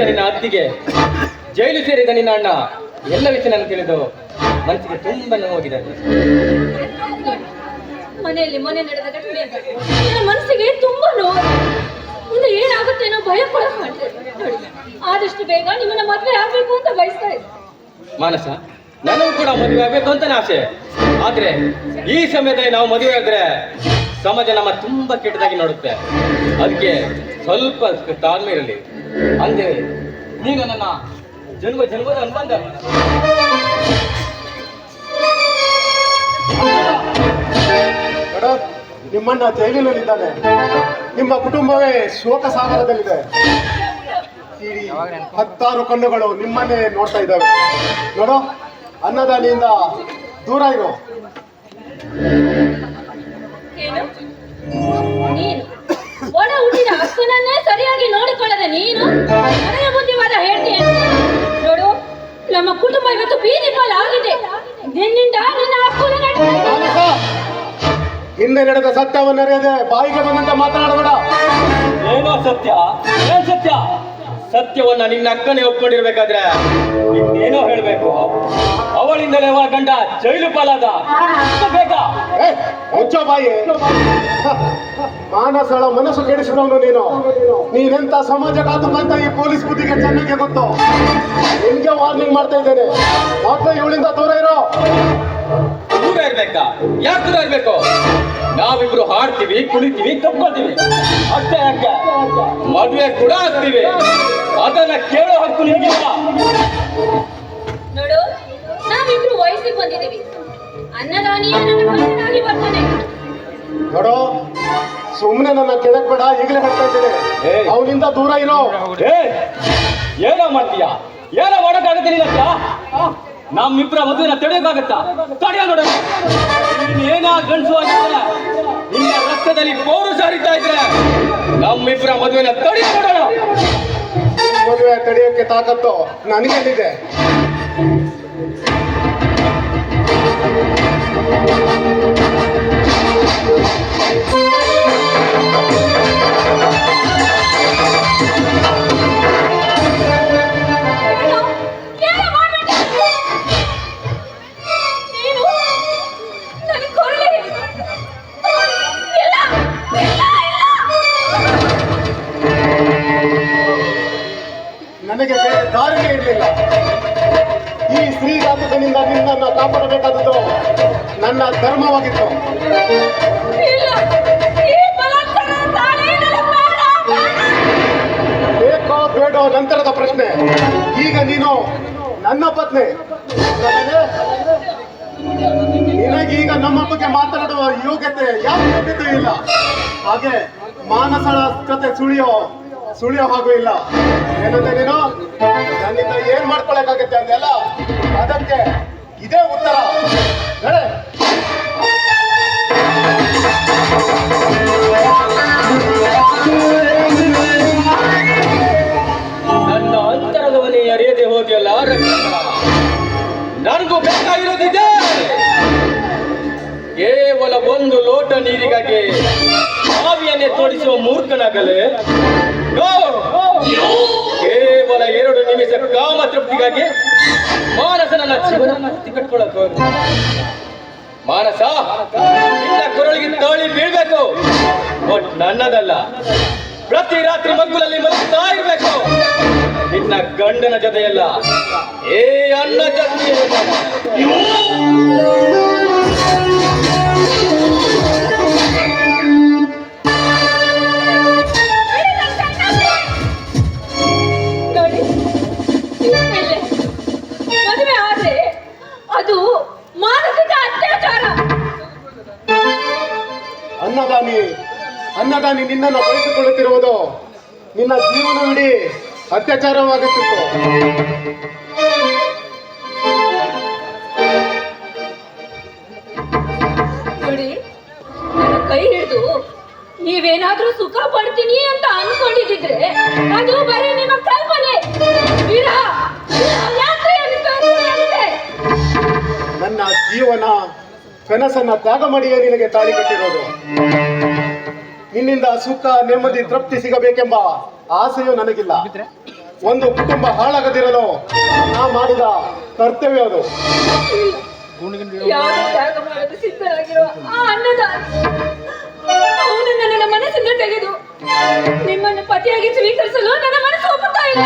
ಸಹಿತ ನಿನ್ನ ಅತ್ತಿಗೆ ಜೈಲು ಸೇರಿದ ನಿನ್ನ ಅಣ್ಣ. ಎಲ್ಲ ವಿಷಯ ನಾನು ತಿಳಿದು ಮನಸ್ಸಿಗೆ ತುಂಬ ನೋವಾಗಿದೆ ಮನೆಯಲ್ಲಿ ಮನೆ ನಡೆದ ಘಟನೆ. ನನ್ನ ಮನಸ್ಸಿಗೆ ತುಂಬಾ ನೋವು. ಮುಂದೆ ಏನಾಗುತ್ತೆ ಅನ್ನೋ ಭಯ ಕೂಡ ಮಾಡ್ತೇನೆ ಆದಷ್ಟು ಬೇಗ ನಿಮ್ಮನ್ನ ಮದುವೆ ಆಗ್ಬೇಕು ಅಂತ ಬಯಸ್ತಾ ಇದ್ದೆ ಮಾನಸ ನನಗೂ ಕೂಡ ಮದುವೆ ಆಗ್ಬೇಕು ಅಂತ ಆಸೆ. ಆದ್ರೆ ಈ ಸಮಯದಲ್ಲಿ ನಾವು ಮದುವೆ ಆದ್ರೆ ಸಮಾಜ ನಮ್ಮ ತುಂಬಾ ಕೆಟ್ಟದಾಗಿ ನೋಡುತ್ತೆ. ಅದಕ್ಕೆ ಸ್ವಲ್ಪ ತಾಳ್ಮೆ ಇರಲಿ. ಅಂದೆ, ಈಗ ನನ್ನ ಜನ್ಮ ಜನ್ಮದ ಅನುಬಂಧ. ನಿಮ್ಮನ್ನ ಜೈಲಿನಲ್ಲಿದ್ದಾನೆ ನಿಮ್ಮ ಕುಟುಂಬವೇ ಶೋಕ ಸಾಗರದಲ್ಲಿದೆ. ಹತ್ತಾರು ಕಣ್ಣುಗಳು ನಿಮ್ಮನ್ನೇ ನೋಡ್ತಾ ಇದ್ದಾವೆ. ನೋಡೋ, ಅನ್ನದಾನಿಯಿಂದ ದೂರ ಇರು. ನಮ್ಮ ಕುಟುಂಬ ಇವತ್ತು ಬೀದಿ ಪಾಲ ಆಗಿದೆ. ನಿನ್ನಿಂದ ನಿನ್ನ ಮಾನಸ, ಹಿಂದೆ ನಡೆದ ಸತ್ಯವನ್ನರಿಯದೆ ಬಾಯಿಗೆ ಬಂದಂತೆ ಮಾತನಾಡಬೇಡ. ಏನೋ ಸತ್ಯ ಏನ್ ಸತ್ಯ? ಸತ್ಯವನ್ನ ನಿನ್ನ ಅಕ್ಕನೇ ಒಪ್ಕೊಂಡಿರ್ಬೇಕಾದ್ರೆ ಇನ್ನೇನೋ ಹೇಳ್ಬೇಕು? ಅವಳಿಂದಲೇ ಅವಳ ಗಂಡ ಜೈಲು ಪಾಲಾದ. ಬೇಗ ಬಾಯಿ ಮಾನಸಳ ಮನಸ್ಸು ಕೆಡಿಸಿದವನು ನೀನು. ನೀನೆಂತ ಸಮಾಜ ಅಂತ ಈ ಪೊಲೀಸ್ ಬುದ್ಧಿಗೆ ಚೆನ್ನಾಗಿ ಗೊತ್ತು. ನಿನ್ಗೆ ವಾರ್ನಿಂಗ್ ಮಾಡ್ತಾ ಇದ್ದೇನೆ. ಮಾತ್ರ ಇವಳಿಂದ ದೂರ ಇರೋ. ದೂರ ಇರ್ಬೇಕಾ? ಯಾಕೆ ದೂರ ಇರ್ಬೇಕು? ನಾವಿಬ್ರು ಹಾಡ್ತೀವಿ ಕುಳಿತೀವಿ ಕಪ್ಕೊಳ್ತೀವಿ. ಅಷ್ಟೇ ಯಾಕೆ? ಮದುವೆ ಕೂಡ ಆಗ್ತೀವಿ. ಅದನ್ನ ಕೇಳೋ ಹಕ್ಕು ನಿಮಗಿಲ್ಲ. ನೋಡು ನಾವಿಬ್ರು ವಯಸ್ಸಿಗೆ ಬಂದಿದ್ದೀವಿ. ಅನ್ನದಾನಿಯ ನನ್ನ ಸುಮ್ಮನೆ ನನ್ನ ಕೆಳಕ್ ಬೇಡ ಈಗಲೇ ಹೇಳ್ತಾ ಇದ್ದೇನೆ. ಅವನಿಂದ ದೂರ ಇರೋ. ಏನೋ ಮಾಡ್ತೀಯ? ಏನೋ ಮಾಡೋಕ್ಕಾಗತ್ತೆ ನಿನ್ನ ನಮ್ಮಿಬ್ರ ಮದುವೆನ ತಡೆಯೋಕ್ಕಾಗತ್ತಾ? ತಡೆಯ ನೋಡ. ನೀನೇನ ಗಂಡಸು ಆಗಿದ್ರೆ ನಿನ್ನ ರಕ್ತದಲ್ಲಿ ಪೌರು ಸಾರಿತಾ ಇದ್ರೆ ನಮ್ಮಿಬ್ರ ಮದುವೆನ ತಡೆಯ ನೋಡೋಣ ಮದುವೆ ತಡೆಯೋಕೆ ತಾಕತ್ತು ನನಗೇನಿದೆ ಕಾಪಾಡಬೇಕಾದದ್ದು ನನ್ನ ಧರ್ಮವಾಗಿತ್ತು. ಬೇಕೋ ಬೇಡೋ ನಂತರದ ಪ್ರಶ್ನೆ. ಈಗ ನೀನು ನನ್ನ ಪತ್ನಿ. ನಿನಗೀಗ ನಮ್ಮ ಬಗ್ಗೆ ಮಾತನಾಡುವ ಯೋಗ್ಯತೆ ಯಾವ ಯೋಗ್ಯತೆ ಇಲ್ಲ ಹಾಗೆ ಮಾನಸಳ ಕತೆ ಸುಳಿಯೋ ಸುಳಿಯೋ ಹಾಗೂ ಇಲ್ಲ. ಏನಂದ್ರೆ ನೀನು? ನನ್ನಿಂದ ಏನ್ ಮಾಡ್ಕೊಳಕಾಗತ್ತೆ ಅಂದೆಲ್ಲ ಅದಕ್ಕೆ ಇದೇ ಉತ್ತರ. ನನ್ನ ನನ್ನ ಅಂತರದವನೇ ಅರಿಯದೆ ಹೋಗಿ ರಕ್ಷಕ. ನನಗೂ ಬೇಕಾಗಿರೋದಿದೆ. ಕೇವಲ ಒಂದು ಲೋಟ ನೀರಿಗಾಗಿ ಬಾವಿಯನ್ನೇ ತೋರಿಸುವ ಮೂರ್ಖನಾಗಲೇ. ನೋ! ಕೇವಲ ಎರಡು ನಿಮಿಷ ಕಾಮ ತೃಪ್ತಿಗಾಗಿ ಮಾನಸ ನನ್ನ ಜೀವನ ಮುಕ್ತಿ ಕಟ್ಕೊಳ್ಳೋಕೆ ಮಾನಸ, ನಿನ್ನ ಕೊರಳಿಗೆ ತಾಳಿ ಬೀಳ್ಬೇಕು. ಬಟ್ ನನ್ನದಲ್ಲ, ಪ್ರತಿ ರಾತ್ರಿ ಮಗ್ಗುಲಲ್ಲಿ ಮಲಗ್ತಾ ಇರ್ಬೇಕು. ನಿನ್ನ ಗಂಡನ ಜೊತೆಯಲ್ಲ, ಏ ಅನ್ನ ಜೊತೆ ಅದು ಮಾನಸಿಕ ಅತ್ಯಾಚಾರ. ಅನ್ನದಾನಿ ಅನ್ನದಾನಿ ನಿನ್ನನ್ನು ಬಳಸಿಕೊಳ್ಳುತ್ತಿರುವುದು ನಿನ್ನ ಜೀವನವಿಡೀ ಅತ್ಯಾಚಾರವಾಗುತ್ತಿತ್ತು. ನೋಡಿ ನನ್ನ ಕೈ ಹಿಡಿದು ನೀವೇನಾದ್ರೂ ಸುಖ ಪಡ್ತೀನಿ ಅಂತ ಅನ್ಕೊಂಡಿದ್ರೆ ಅದು ಬರೀ ಜೀವನ ಕನಸನ್ನ ತ್ಯಾಗ ಮಾಡಿಯೇ ನಿನಗೆ ತಾಳಿ ಕಟ್ಟಿರೋದು. ನಿನ್ನಿಂದ ಸುಖ ನೆಮ್ಮದಿ ತೃಪ್ತಿ ಸಿಗಬೇಕೆಂಬ ಆಸೆಯೂ ನನಗಿಲ್ಲ. ಒಂದು ಕುಟುಂಬ ಹಾಳಾಗದಿರಲು ನಾ ಮಾಡಿದ ಕರ್ತವ್ಯ ಅದು. ಯಾರು ತ್ಯಾಗ ಮಾಡಲು ಆ ಅನ್ನದಾತ ಅವನನ್ನು ನನ್ನ ಮನಸ್ಸಿಂದ ತೆಗೆದು ನಿಮ್ಮನ್ನು ಪತಿಯಾಗಿ ಸ್ವೀಕರಿಸಲು ನನ್ನ ಮನಸ್ಸು ಒಪ್ಪುತ್ತಾ ಇಲ್ಲ.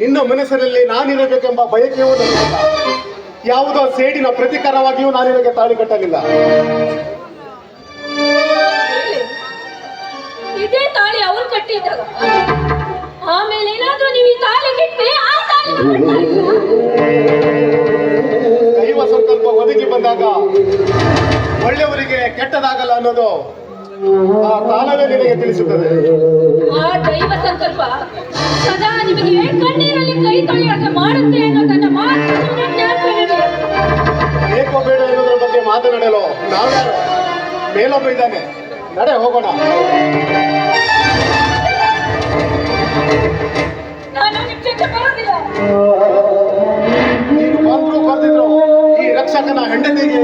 ನಿನ್ನ ಮನಸ್ಸಿನಲ್ಲಿ ನಾನಿರಬೇಕೆಂಬ ಬಯಕೆಯೂ ನನಗಿಲ್ಲ. ಯಾವುದೋ ಸೇಡಿನ ಪ್ರತಿಕಾರವಾಗಿಯೂ ನಾನು ನಿನಗೆ ತಾಳಿ ಕಟ್ಟಲಿಲ್ಲ. ಇದೇ ತಾಳಿ ಅವರು ಆಮೇಲೆ ಏನಾದ್ರೂ ನೀವು ಈ ತಾಳಿ ಕೆಟ್ಟರೆ ಆ ತಾಳಿ ದೈವ ಸಂಕಲ್ಪ ಒದಗಿ ಬಂದಾಗ ಒಳ್ಳೆಯವರಿಗೆ ಕೆಟ್ಟದಾಗಲ್ಲ ಅನ್ನೋದು ಆ ಕಾಲವೇ ನಿನಗೆ ತಿಳಿಸುತ್ತದೆ. ಆ ದೈವ ಸಂಕಲ್ಪ ಸದಾ ನಿಮಗೆ ಕಣ್ಣೀರಲ್ಲಿ ಕೈ ತೊಳೆಯಾಗ ಮಾಡುತ್ತೆ ಅನ್ನೋದನ್ನ ಮಾತ್ರ ಸುಮ್ಮನೆ ಮಾತನಾಡಲು ನಾವು ಮೇಲೊಬ್ಬ ಇದ್ದಾನೆ. ನಡೆ ಹೋಗೋಣ. ನಾನು ಬಂದ್ರು ಬರ್ದಿದ್ರು ಈ ರಕ್ಷಕನ ಹೆಂಡತಿಗೆ